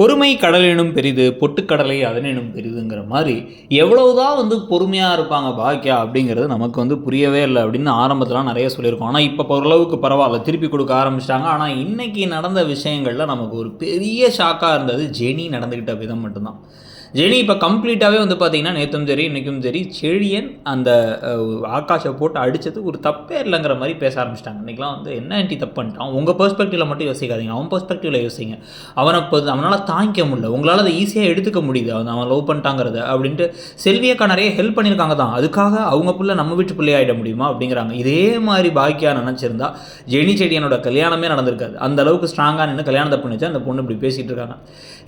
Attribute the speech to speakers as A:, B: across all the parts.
A: பொறுமை கடலினும் பெரிது பொட்டுக்கடலை அதனினும் பெரிதுங்கிற மாதிரி எவ்வளவுதான் வந்து பொறுமையாக இருப்பாங்க பாக்கியா அப்படிங்கிறது நமக்கு வந்து புரியவே இல்லை அப்படின்னு ஆரம்பத்தில் நிறைய சொல்லியிருக்கோம். ஆனால் இப்போ ஓரளவுக்கு பரவாயில்ல. திருப்பி கொடுக்க ஆரம்பிச்சிட்டாங்க. ஆனால் இன்றைக்கி நடந்த விஷயங்களில் நமக்கு ஒரு பெரிய ஷாக்காக இருந்தது ஜெனி நடந்துக்கிட்ட விதம் மட்டும்தான். ஜெனி இப்போ கம்ப்ளீட்டாகவே வந்து பார்த்தீங்கன்னா நேற்றும் சரி இன்றைக்கும் சரி செழியன் அந்த ஆகாஷை போட்டு அடித்தது ஒரு தப்பே இல்லைங்கிற மாதிரி பேச ஆரம்பிச்சிட்டாங்க. இன்றைக்கெலாம் வந்து என்ன ஆன்ட்டி தப்பு பண்ணிட்டான்? உங்கள் பெர்ஸ்பெக்டிவில் மட்டும் யோசிக்காதீங்க. அவன் பெர்ஸ்பெக்டிவில் யோசிங்க. அவனை அவனால் தாங்கிக்க முடியல. உங்களால் அதை ஈஸியாக எடுத்துக்க முடியுது. அவன் அவன் லவ் பண்ணிட்டாங்கிறத அப்படின்ட்டு செல்வியக்கா நிறைய ஹெல்ப் பண்ணியிருக்காங்க தான். அதுக்காக அவங்க பிள்ளை நம்ம வீட்டு பிள்ளை ஆகிட முடியுமா அப்படிங்கிறாங்க. இதே மாதிரி பாக்கியா நினச்சிருந்தா ஜெனி செடியனோட கல்யாணமே நடந்திருக்காது. அந்த அளவுக்கு ஸ்ட்ராங்காக நின்று கல்யாணத்தை பண்ணிச்சு. அந்த பொண்ணு இப்படி பேசிகிட்டு இருக்காங்க.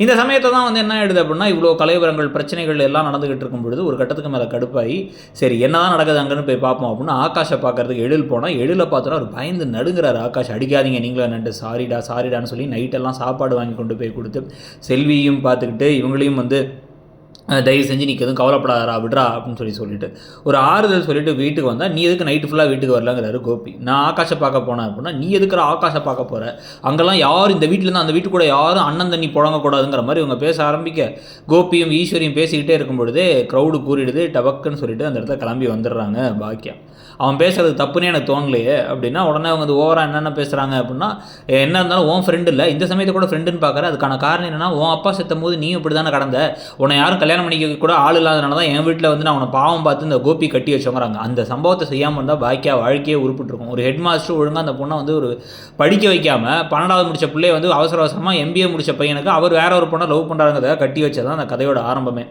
A: இந்த சமயத்தை தான் வந்து என்ன ஆயிடுது அப்படின்னா இவ்வளோ கலைவரங்கள் பிரச்சனைகள் எல்லாம் நடந்துகிட்டு இருக்கும் பொழுது ஒரு கட்டத்துக்கு மேலே கடுப்பாகி சரி என்னதான் நடக்குது அங்கன்னு போய் பார்ப்போம் அப்படின்னு ஆகாஷை பார்க்கறதுக்கு எழில் போனால் எழில பார்த்தோன்னா அவர் பயந்து நடுங்கிறார். ஆகாஷ் அடிக்காதீங்க நீங்களும் என்னட்டு சாரிடா சாரிடான்னு சொல்லி நைட்டெல்லாம் சாப்பாடு வாங்கி கொண்டு போய் கொடுத்து செல்வியும் பார்த்துக்கிட்டு இவங்களையும் வந்து தயவு செஞ்சு நீ எதுவும் கவலைப்படாதரா விட்றா அப்படின்னு சொல்லி சொல்லிட்டு ஒரு ஆறுதல் சொல்லிட்டு வீட்டுக்கு வந்தால் நீ எதுக்கு நைட்டு ஃபுல்லாக வீட்டுக்கு வரலாங்கிறாரு கோபி. நான் ஆகாஷை பார்க்க போனேன் அப்படின்னா நீ எதுக்குற ஆகாஷை பார்க்க போகிற அங்கெல்லாம் யாரும் இந்த வீட்டிலேருந்து அந்த வீட்டு கூட யாரும் அண்ணன் தண்ணி புழங்கக்கூடாதுங்கிற மாதிரி இவங்க பேச ஆரம்பிக்க. கோபியும் ஈஸ்வரியும் பேசிக்கிட்டே இருக்கும் பொழுதே க்ரௌடு கூறிடுது டபக்குன்னு சொல்லிட்டு அந்த இடத்துல கிளம்பி வந்துடுறாங்க பாக்கியம் அவன் பேசுறது தப்புன்னே எனக்கு தோணலையே அப்படின்னா உடனே அவங்க வந்து ஓவராக என்னென்ன பேசுகிறாங்க அப்படின்னா என்ன இருந்தாலும் உன் ஃப்ரெண்டு இல்லை இந்த சமயத்தை கூட ஃப்ரெண்டுன்னு பார்க்குற அதுக்கான காரணம் என்னன்னா உன் அப்பா செத்தும் போது நீயும் இப்படி தானே கடந்த உன்னை யாரும் கல்யாணம் பண்ணிக்க கூட ஆள் இல்லாதனால தான் என் வீட்டில் வந்து நான் உன்னை பாவம் பார்த்து இந்த கோபி கட்டி வச்சோங்கிறாங்க அந்த சம்பவத்தை செய்யாமல் இருந்தால் பாக்கியா வாழ்க்கையே உருப்பிட்டுருக்கும். ஒரு ஹெட் மாஸ்டர் ஒழுங்காக அந்த பொண்ணை வந்து ஒரு படிக்க வைக்காமல் பன்னெண்டாவது முடிச்ச பிள்ளையை வந்து அவசர அவசரமாக எம்பிஏ முடிச்ச பையனுக்கு அவர் வேற ஒரு பொண்ணை லவ் பண்ணுறாங்கிறத கட்டி வச்சதான் அந்த கதையோட ஆரம்பமே.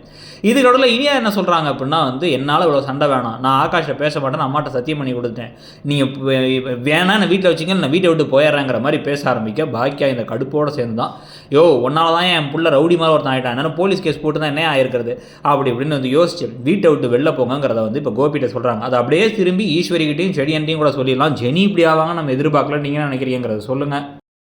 A: இதுக்கு இனியா என்ன சொல்கிறாங்க அப்படின்னா வந்து என்னால் இவ்வளோ சண்டை வேணாம். நான் ஆகாஷை பேச மாட்டேன் அம்மாட்ட சத்தியம் பண்ணி கொடுத்தேன் நீங்கள் வேணா நான் வீட்டில் வச்சுங்க நான் வீட்டை விட்டு போயிடுறேங்கிற மாதிரி பேச ஆரம்பிக்க பாக்கியா இந்த கடுப்போடு சேர்ந்து தான் யோ ஒன்னால் தான் என் பிள்ளை ரவுடி மாதிரி ஒருத்தன் ஆகிட்டான் என்ன போலீஸ் கேஸ் போட்டு தான் என்ன இருக்கிறது. அப்படி இப்படின்னு வந்து யோசிச்சு வீட்டை விட்டு வெளில போங்கங்கிறத வந்து இப்போ கோபிகிட்ட சொல்கிறாங்க அது அப்படியே திரும்பி ஈஸ்வரிகிட்டையும் செடியன்ட்டையும் கூட சொல்லிடலாம். ஜெனி இப்படி ஆவாங்க நம்ம எதிர்பார்க்கல நீங்கள் நினைக்கிறீங்கிறத சொல்லுங்கள்